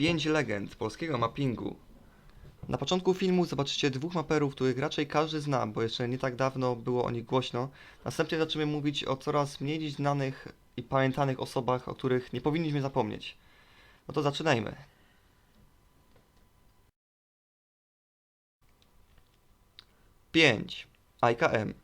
Pięć legend polskiego mappingu. Na początku filmu zobaczycie dwóch maperów, których raczej każdy zna, bo jeszcze nie tak dawno było o nich głośno. Następnie zaczniemy mówić o coraz mniej znanych i pamiętanych osobach, o których nie powinniśmy zapomnieć. No to zaczynajmy. Pięć. IKM.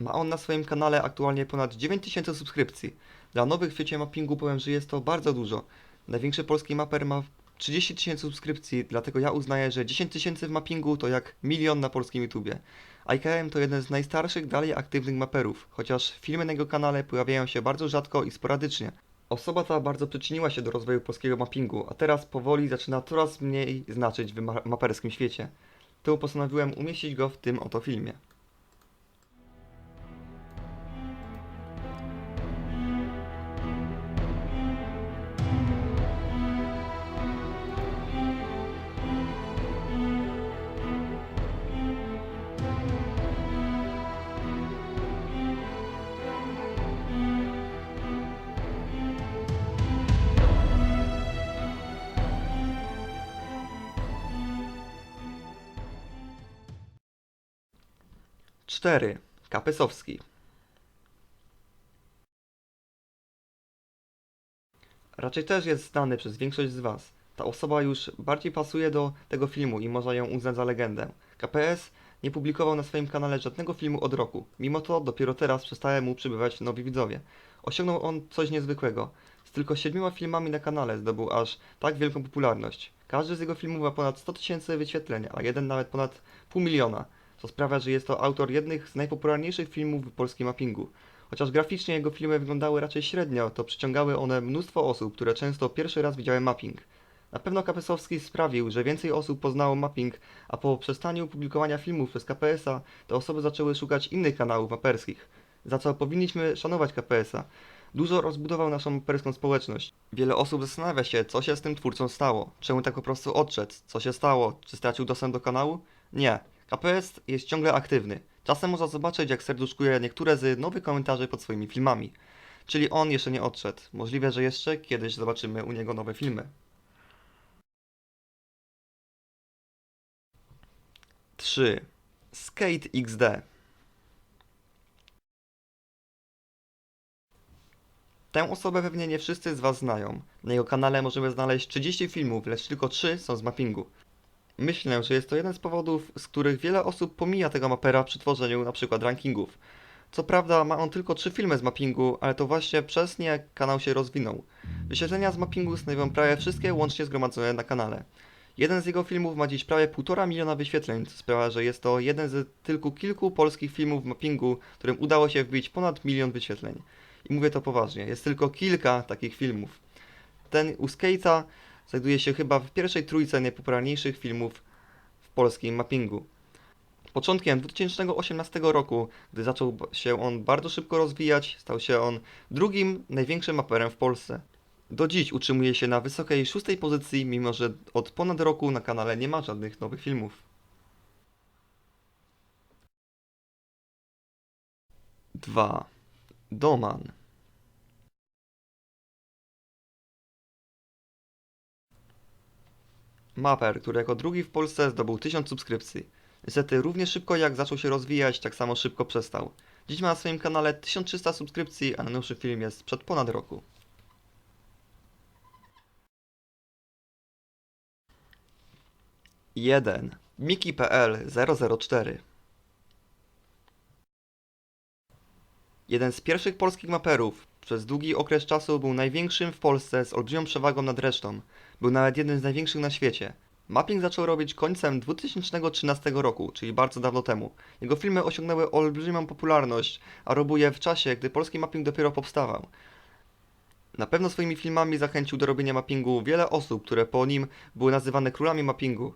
Ma on na swoim kanale aktualnie ponad 9000 subskrypcji. Dla nowych w świecie mappingu powiem, że jest to bardzo dużo. Największy polski maper ma 30 tysięcy subskrypcji, dlatego ja uznaję, że 10 tysięcy w mappingu to jak milion na polskim YouTubie. IKM to jeden z najstarszych, dalej aktywnych maperów, chociaż filmy na jego kanale pojawiają się bardzo rzadko i sporadycznie. Osoba ta bardzo przyczyniła się do rozwoju polskiego mappingu, a teraz powoli zaczyna coraz mniej znaczyć w ma- maperskim świecie. Tu postanowiłem umieścić go w tym oto filmie. Cztery. Kapesowski. Raczej też jest znany przez większość z Was. Ta osoba już bardziej pasuje do tego filmu i można ją uznać za legendę. KPS nie publikował na swoim kanale żadnego filmu od roku. Mimo to dopiero teraz przestają mu przybywać nowi widzowie. Osiągnął on coś niezwykłego. Z tylko siedmioma filmami na kanale zdobył aż tak wielką popularność. Każdy z jego filmów ma ponad 100 tysięcy wyświetleń, a jeden nawet ponad pół miliona co sprawia, że jest to autor jednych z najpopularniejszych filmów w polskim mappingu. Chociaż graficznie jego filmy wyglądały raczej średnio, to przyciągały one mnóstwo osób, które często pierwszy raz widziały mapping. Na pewno Kapesowski sprawił, że więcej osób poznało mapping, a po przestaniu publikowania filmów przez KPS-a, te osoby zaczęły szukać innych kanałów maperskich, za co powinniśmy szanować KPS-a. Dużo rozbudował naszą maperską społeczność. Wiele osób zastanawia się, co się z tym twórcą stało. Czemu tak po prostu odszedł? Co się stało? Czy stracił dostęp do kanału? Nie. KPS jest ciągle aktywny. Czasem można zobaczyć, jak serduszkuje niektóre z nowych komentarzy pod swoimi filmami. Czyli on jeszcze nie odszedł. Możliwe, że jeszcze kiedyś zobaczymy u niego nowe filmy. 3. Skate XD. Tę osobę pewnie nie wszyscy z Was znają. Na jego kanale możemy znaleźć 30 filmów, lecz tylko 3 są z mappingu. Myślę, że jest to jeden z powodów, z których wiele osób pomija tego mapera przy tworzeniu np. rankingów. Co prawda ma on tylko 3 filmy z mappingu, ale to właśnie przez nie kanał się rozwinął. Wyświetlenia z mappingu stanowią prawie wszystkie łącznie zgromadzone na kanale. Jeden z jego filmów ma dziś prawie 1,5 miliona wyświetleń, co sprawia, że jest to jeden z tylko kilku polskich filmów w mappingu, którym udało się wbić ponad milion wyświetleń. I mówię to poważnie, jest tylko kilka takich filmów. Ten u Skate'a znajduje się chyba w pierwszej trójce najpopularniejszych filmów w polskim mappingu. Początkiem 2018 roku, gdy zaczął się on bardzo szybko rozwijać, stał się on drugim największym maperem w Polsce. Do dziś utrzymuje się na wysokiej szóstej pozycji, mimo że od ponad roku na kanale nie ma żadnych nowych filmów. 2. Doman Maper, który jako drugi w Polsce zdobył 1000 subskrypcji. Niestety równie szybko jak zaczął się rozwijać, tak samo szybko przestał. Dziś ma na swoim kanale 1300 subskrypcji, a najnowszy film jest sprzed ponad roku. Jeden. Miki.pl 004 Jeden z pierwszych polskich maperów przez długi okres czasu był największym w Polsce z olbrzymią przewagą nad resztą. Był nawet jednym z największych na świecie. Mapping zaczął robić końcem 2013 roku, czyli bardzo dawno temu. Jego filmy osiągnęły olbrzymią popularność, a robił je w czasie, gdy polski mapping dopiero powstawał. Na pewno swoimi filmami zachęcił do robienia mappingu wiele osób, które po nim były nazywane królami mappingu.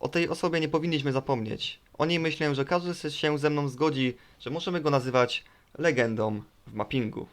O tej osobie nie powinniśmy zapomnieć. O niej myślę, że każdy się ze mną zgodzi, że możemy go nazywać legendą w mappingu.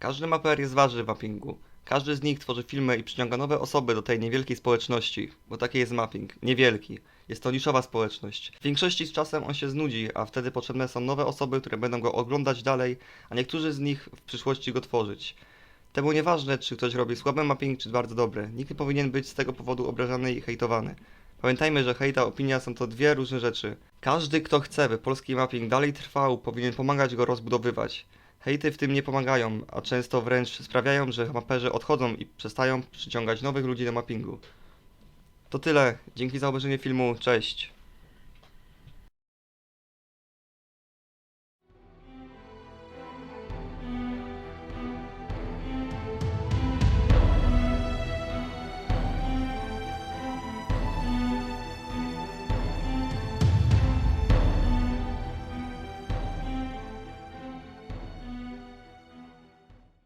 Każdy maper jest ważny w mappingu. Każdy z nich tworzy filmy i przyciąga nowe osoby do tej niewielkiej społeczności, bo taki jest mapping. Niewielki. Jest to niszowa społeczność. W większości z czasem on się znudzi, a wtedy potrzebne są nowe osoby, które będą go oglądać dalej, a niektórzy z nich w przyszłości go tworzyć. Temu nieważne, czy ktoś robi słaby mapping, czy bardzo dobry. Nikt nie powinien być z tego powodu obrażany i hejtowany. Pamiętajmy, że hejt a opinia są to dwie różne rzeczy. Każdy, kto chce, by polski mapping dalej trwał, powinien pomagać go rozbudowywać. Hejty w tym nie pomagają, a często wręcz sprawiają, że maperzy odchodzą i przestają przyciągać nowych ludzi do mappingu. To tyle. Dzięki za obejrzenie filmu. Cześć.